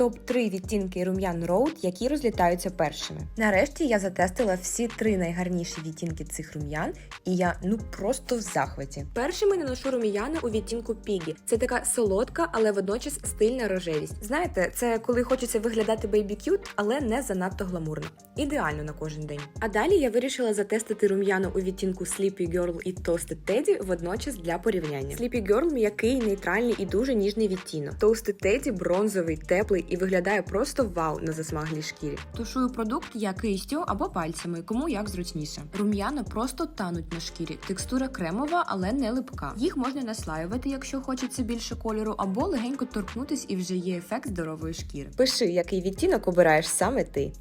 топ-3 відтінки рум'ян Road, які розлітаються першими. Нарешті я затестила всі три найгарніші відтінки цих рум'ян, і я ну просто в захваті. Першими наношу рум'яна у відтінку Пігі. Це така солодка, але водночас стильна рожевість. Знаєте, це коли хочеться виглядати бейбі кют, але не занадто гламурно. Ідеально на кожен день. А далі я вирішила затестити рум'яна у відтінку Sleepy Girl і Toasted Teddy водночас для порівняння. Sleepy Girl м'який, нейтральний і дуже ніжний відтінок. Toasted Teddy бронзовий, теплий і виглядає просто вау на засмаглій шкірі. Тушую продукт я кистю або пальцями, кому як зручніше. Рум'яна просто тануть на шкірі. Текстура кремова, але не липка. Їх можна наслаювати, якщо хочеться більше кольору, або легенько торкнутись і вже є ефект здорової шкіри. Пиши, який відтінок обираєш саме ти.